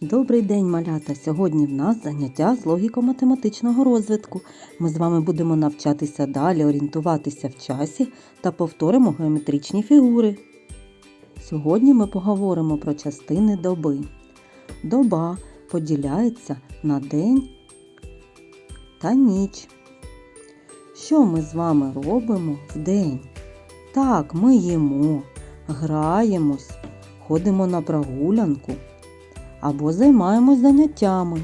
Добрий день, малята! Сьогодні в нас заняття з логіко-математичного розвитку. Ми з вами будемо навчатися далі орієнтуватися в часі та повторимо геометричні фігури. Сьогодні ми поговоримо про частини доби. Доба поділяється на день та ніч. Що ми з вами робимо в день? Так, ми їмо, граємось, ходимо на прогулянку або займаємось заняттями.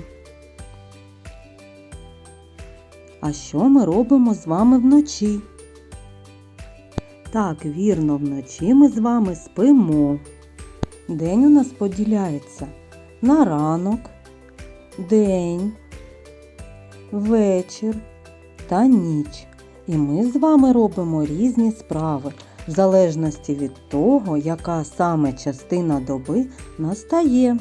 А що ми робимо з вами вночі? Так, вірно, вночі ми з вами спимо. День у нас поділяється на ранок, день, вечір та ніч. І ми з вами робимо різні справи в залежності від того, яка саме частина доби настає.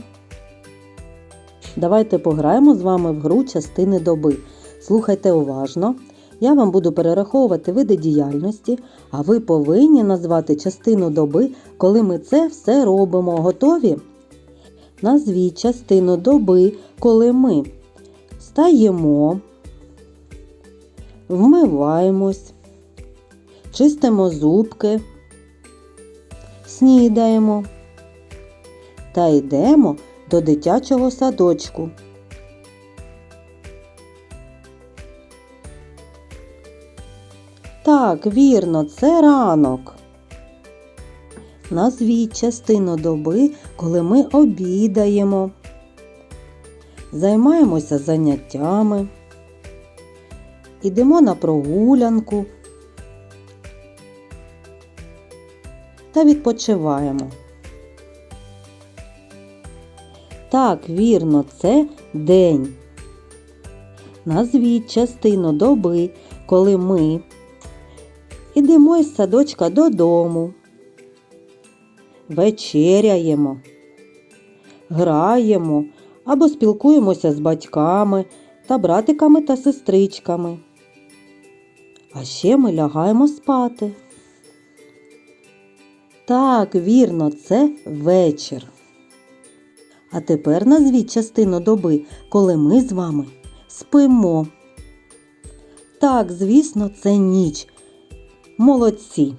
Давайте пограємо з вами в гру частини доби. Слухайте уважно. Я вам буду перераховувати види діяльності, а ви повинні назвати частину доби, коли ми це все робимо. Готові? Назвіть частину доби, коли ми встаємо, вмиваємось, чистимо зубки, снідаємо та йдемо до дитячого садочку. Так, вірно, це ранок. Назвіть частину доби, коли ми обідаємо, займаємося заняттями, ідемо на прогулянку та відпочиваємо. Так, вірно, це день. Назвіть частину доби, коли ми ідемо із садочка додому, вечеряємо, граємо або спілкуємося з батьками та братиками та сестричками. А ще ми лягаємо спати. Так, вірно, це вечір. А тепер назвіть частину доби, коли ми з вами спимо. Так, звісно, це ніч. Молодці.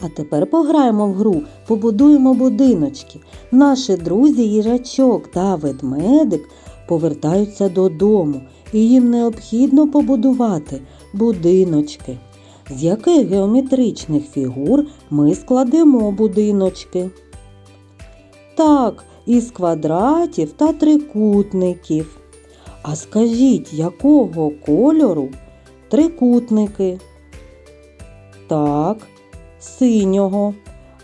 А тепер пограємо в гру, побудуємо будиночки. Наші друзі їжачок та ведмедик повертаються додому, і їм необхідно побудувати будиночки. З яких геометричних фігур ми складемо будиночки? Так, із квадратів та трикутників. А скажіть, якого кольору трикутники? Так, синього.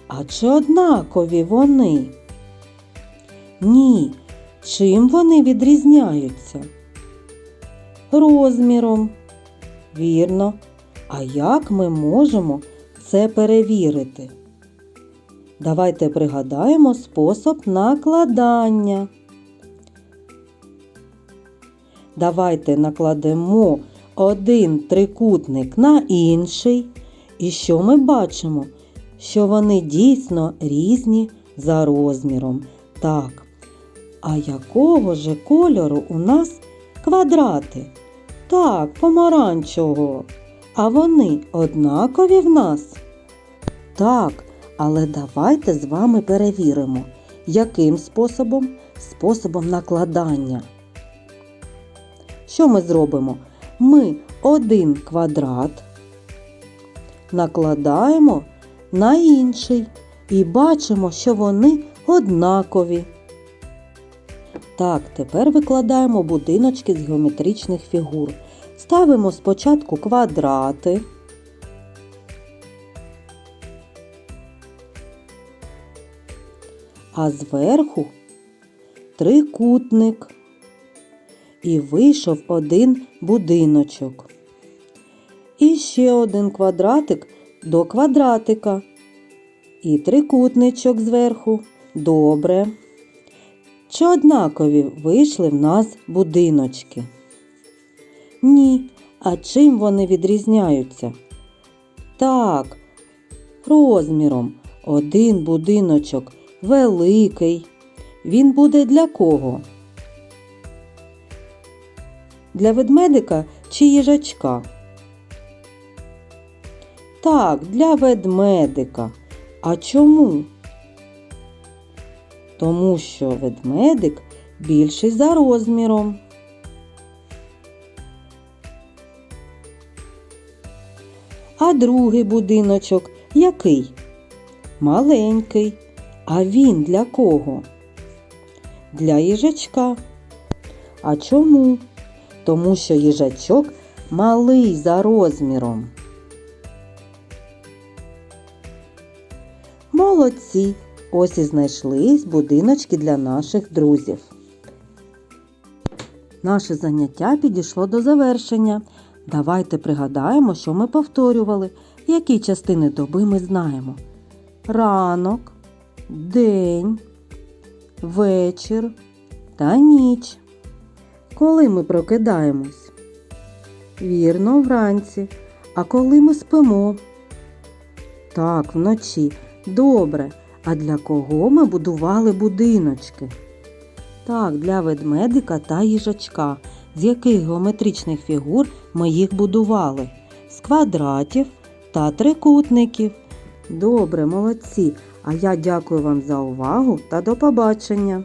А чи однакові вони? Ні. Чим вони відрізняються? Розміром. Вірно. А як ми можемо це перевірити? Давайте пригадаємо спосіб накладання. Давайте накладемо один трикутник на інший. І що ми бачимо? Що вони дійсно різні за розміром. Так. А якого же кольору у нас квадрати? Так, помаранчевого. А вони однакові в нас? Так. Але давайте з вами перевіримо, яким способом? Способом накладання. Що ми зробимо? Ми один квадрат накладаємо на інший і бачимо, що вони однакові. Так, тепер викладаємо будиночки з геометричних фігур. Ставимо спочатку квадрати. А зверху трикутник. І вийшов один будиночок. І ще один квадратик до квадратика. І трикутничок зверху. Добре. Чи однакові вийшли в нас будиночки? Ні. А чим вони відрізняються? Так, розміром один будиночок великий, Він буде для кого? Для ведмедика чи їжачка? Так, для ведмедика. А чому? Тому що ведмедик більший за розміром. А другий будиночок який? Маленький. А він для кого? Для їжачка. А чому? Тому що їжачок малий за розміром. Молодці! Ось і знайшлись будиночки для наших друзів. Наше заняття підійшло до завершення. Давайте пригадаємо, що ми повторювали, які частини доби ми знаємо. Ранок, день, вечір та ніч. Коли ми прокидаємось? Вірно, вранці. А коли ми спимо? Так, вночі. Добре. А для кого ми будували будиночки? Так, для ведмедика та їжачка. З яких геометричних фігур ми їх будували? З квадратів та трикутників. Добре, молодці. А я дякую вам за увагу та до побачення!